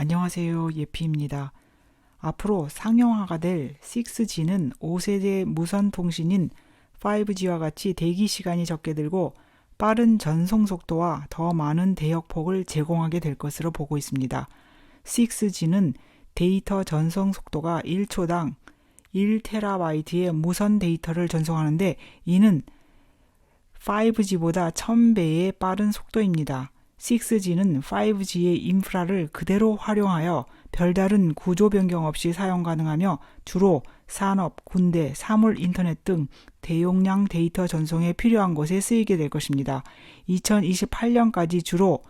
안녕하세요. 예피입니다. 앞으로 상용화가 될 6G는 5세대 무선 통신인 5G와 같이 대기 시간이 적게 들고 빠른 전송 속도와 더 많은 대역폭을 제공하게 될 것으로 보고 있습니다. 6G는 데이터 전송 속도가 1초당 1TB의 무선 데이터를 전송하는데 이는 5G보다 1000배의 빠른 속도입니다. 6G는 5G의 인프라를 그대로 활용하여 별다른 구조 변경 없이 사용 가능하며 주로 산업, 군대, 사물 인터넷 등 대용량 데이터 전송에 필요한 곳에 쓰이게 될 것입니다. 2028년까지 주로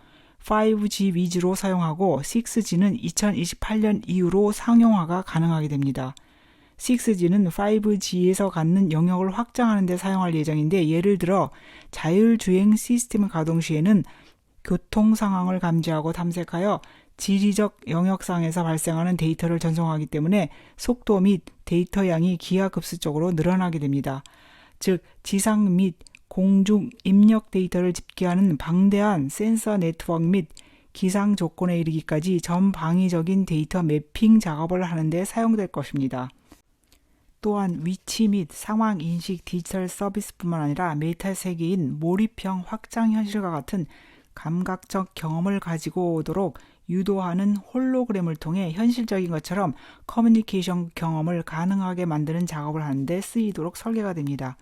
5G 위주로 사용하고 6G는 2028년 이후로 상용화가 가능하게 됩니다. 6G는 5G에서 갖는 영역을 확장하는 데 사용할 예정인데 예를 들어 자율주행 시스템 가동 시에는 교통 상황을 감지하고 탐색하여 지리적 영역상에서 발생하는 데이터를 전송하기 때문에 속도 및 데이터 양이 기하급수적으로 늘어나게 됩니다. 즉 지상 및 공중 입력 데이터를 집계하는 방대한 센서 네트워크 및 기상 조건에 이르기까지 전방위적인 데이터 매핑 작업을 하는데 사용될 것입니다. 또한 위치 및 상황 인식 디지털 서비스뿐만 아니라 메타 세계인 몰입형 확장 현실과 같은 감각적 경험을 가지고 오도록 유도하는 홀로그램을 통해 현실적인 것처럼 커뮤니케이션 경험을 가능하게 만드는 작업을 하는데 쓰이도록 설계가 됩니다.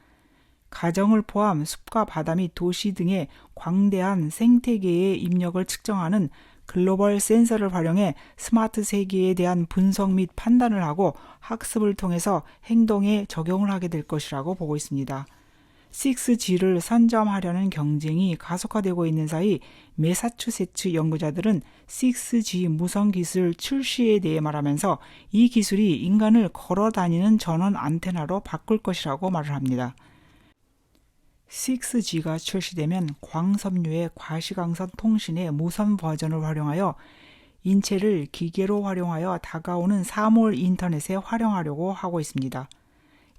가정을 포함 숲과 바다 및 도시 등의 광대한 생태계의 입력을 측정하는 글로벌 센서를 활용해 스마트 세계에 대한 분석 및 판단을 하고 학습을 통해서 행동에 적용을 하게 될 것이라고 보고 있습니다. 6G를 선점하려는 경쟁이 가속화되고 있는 사이 메사추세츠 연구자들은 6G 무선 기술 출시에 대해 말하면서 이 기술이 인간을 걸어 다니는 전원 안테나로 바꿀 것이라고 말을 합니다. 6G가 출시되면 광섬유의 과시광선 통신의 무선 버전을 활용하여 인체를 기계로 활용하여 다가오는 사물 인터넷에 활용하려고 하고 있습니다.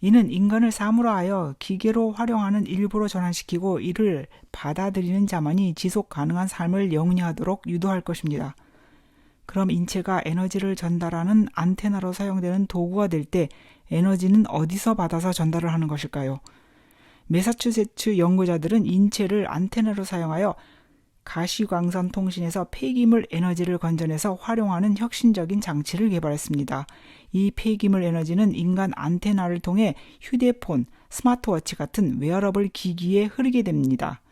이는 인간을 사물화 하여 기계로 활용하는 일부로 전환시키고 이를 받아들이는 자만이 지속 가능한 삶을 영위하도록 유도할 것입니다. 그럼 인체가 에너지를 전달하는 안테나로 사용되는 도구가 될 때 에너지는 어디서 받아서 전달을 하는 것일까요? 메사추세츠 연구자들은 인체를 안테나로 사용하여 가시광선 통신에서 폐기물 에너지를 건져내서 활용하는 혁신적인 장치를 개발했습니다. 이 폐기물 에너지는 인간 안테나를 통해 휴대폰, 스마트워치 같은 웨어러블 기기에 흐르게 됩니다.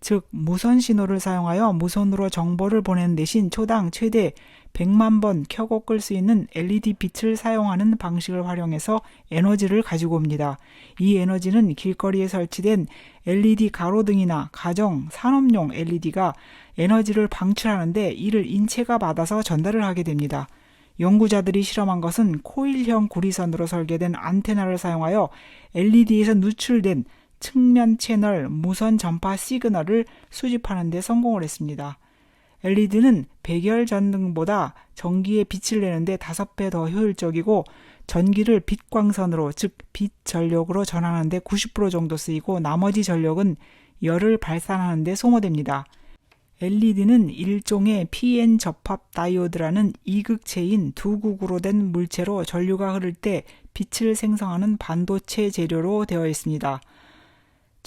즉 무선 신호를 사용하여 무선으로 정보를 보내는 대신 초당 최대 100만 번 켜고 끌 수 있는 LED 빛을 사용하는 방식을 활용해서 에너지를 가지고 옵니다. 이 에너지는 길거리에 설치된 LED 가로등이나 가정, 산업용 LED가 에너지를 방출하는데 이를 인체가 받아서 전달을 하게 됩니다. 연구자들이 실험한 것은 코일형 구리선으로 설계된 안테나를 사용하여 LED에서 누출된 측면 채널 무선 전파 시그널을 수집하는 데 성공을 했습니다. LED는 백열 전등보다 전기에 빛을 내는데 5배 더 효율적이고 전기를 빛 광선으로 즉 빛 전력으로 전환하는데 90% 정도 쓰이고 나머지 전력은 열을 발산하는 데 소모됩니다. LED는 일종의 PN 접합 다이오드라는 이극체인 두 국으로 된 물체로 전류가 흐를 때 빛을 생성하는 반도체 재료로 되어 있습니다.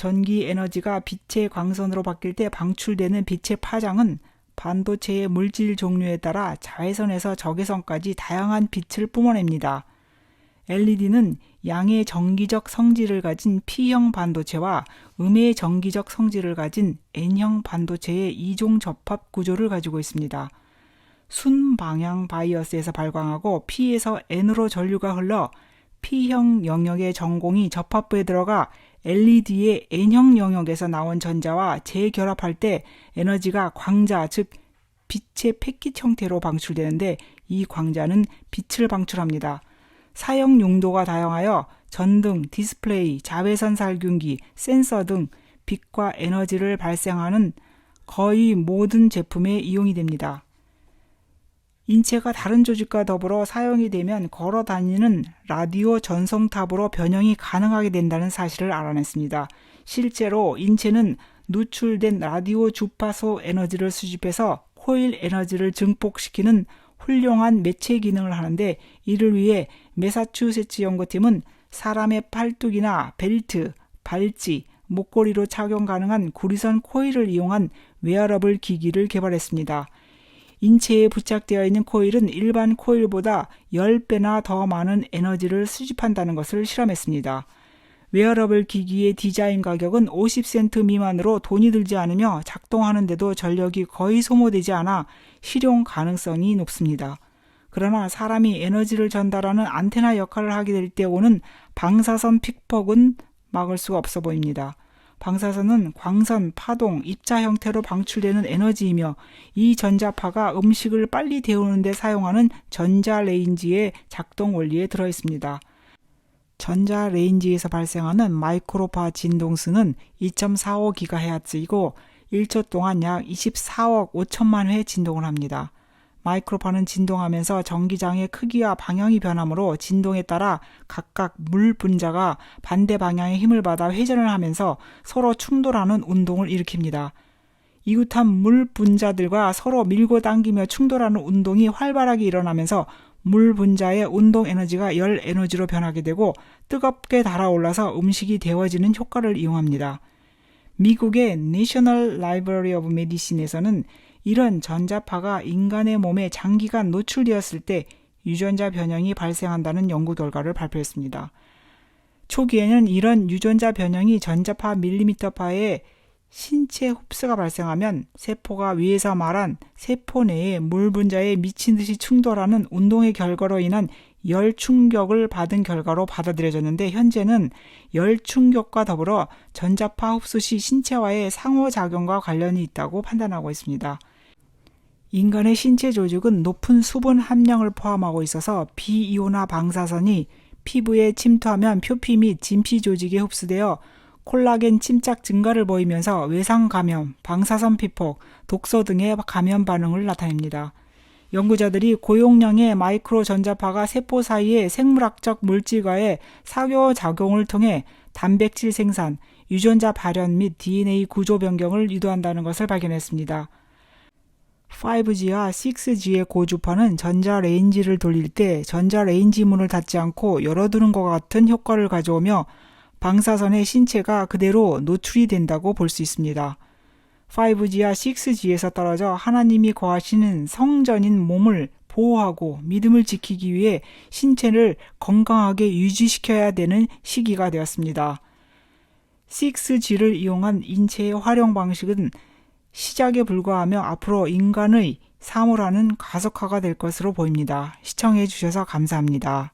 전기 에너지가 빛의 광선으로 바뀔 때 방출되는 빛의 파장은 반도체의 물질 종류에 따라 자외선에서 적외선까지 다양한 빛을 뿜어냅니다. LED는 양의 전기적 성질을 가진 P형 반도체와 음의 전기적 성질을 가진 N형 반도체의 이종 접합 구조를 가지고 있습니다. 순방향 바이어스에서 발광하고 P에서 N으로 전류가 흘러 P형 영역의 전공이 접합부에 들어가 LED의 N형 영역에서 나온 전자와 재결합할 때 에너지가 광자, 즉 빛의 패킷 형태로 방출되는데 이 광자는 빛을 방출합니다. 사용 용도가 다양하여 전등, 디스플레이, 자외선 살균기, 센서 등 빛과 에너지를 발생하는 거의 모든 제품에 이용이 됩니다. 인체가 다른 조직과 더불어 사용이 되면 걸어 다니는 라디오 전송탑으로 변형이 가능하게 된다는 사실을 알아냈습니다. 실제로 인체는 누출된 라디오 주파수 에너지를 수집해서 코일 에너지를 증폭시키는 훌륭한 매체 기능을 하는데 이를 위해 매사추세츠 연구팀은 사람의 팔뚝이나 벨트, 발찌, 목걸이로 착용 가능한 구리선 코일을 이용한 웨어러블 기기를 개발했습니다. 인체에 부착되어 있는 코일은 일반 코일보다 10배나 더 많은 에너지를 수집한다는 것을 실험했습니다. 웨어러블 기기의 디자인 가격은 50센트 미만으로 돈이 들지 않으며 작동하는데도 전력이 거의 소모되지 않아 실용 가능성이 높습니다. 그러나 사람이 에너지를 전달하는 안테나 역할을 하게 될 때 오는 방사선 픽폭은 막을 수가 없어 보입니다. 방사선은 광선, 파동, 입자 형태로 방출되는 에너지이며 이 전자파가 음식을 빨리 데우는 데 사용하는 전자레인지의 작동 원리에 들어 있습니다. 전자레인지에서 발생하는 마이크로파 진동수는 2.45GHz이고 1초 동안 약 24억 5천만 회 진동을 합니다. 마이크로파는 진동하면서 전기장의 크기와 방향이 변하므로 진동에 따라 각각 물 분자가 반대 방향의 힘을 받아 회전을 하면서 서로 충돌하는 운동을 일으킵니다. 이웃한 물 분자들과 서로 밀고 당기며 충돌하는 운동이 활발하게 일어나면서 물 분자의 운동 에너지가 열 에너지로 변하게 되고 뜨겁게 달아올라서 음식이 데워지는 효과를 이용합니다. 미국의 National Library of Medicine에서는 이런 전자파가 인간의 몸에 장기간 노출되었을 때 유전자 변형이 발생한다는 연구 결과를 발표했습니다. 초기에는 이런 유전자 변형이 전자파 밀리미터파의 신체 흡수가 발생하면 세포가 위에서 말한 세포 내에 물 분자에 미친 듯이 충돌하는 운동의 결과로 인한 열 충격을 받은 결과로 받아들여졌는데 현재는 열 충격과 더불어 전자파 흡수 시 신체와의 상호작용과 관련이 있다고 판단하고 있습니다. 인간의 신체 조직은 높은 수분 함량을 포함하고 있어서 비이온화 방사선이 피부에 침투하면 표피 및 진피 조직에 흡수되어 콜라겐 침착 증가를 보이면서 외상 감염, 방사선 피폭, 독소 등의 감염 반응을 나타냅니다. 연구자들이 고용량의 마이크로 전자파가 세포 사이의 생물학적 물질과의 사교 작용을 통해 단백질 생산, 유전자 발현 및 DNA 구조 변경을 유도한다는 것을 발견했습니다. 5G와 6G의 고주파는 전자레인지를 돌릴 때 전자레인지 문을 닫지 않고 열어두는 것 같은 효과를 가져오며 방사선의 신체가 그대로 노출이 된다고 볼 수 있습니다. 5G와 6G에서 떨어져 하나님이 거하시는 성전인 몸을 보호하고 믿음을 지키기 위해 신체를 건강하게 유지시켜야 되는 시기가 되었습니다. 6G를 이용한 인체의 활용 방식은 시작에 불과하며 앞으로 인간의 사물하는 가속화가 될 것으로 보입니다. 시청해 주셔서 감사합니다.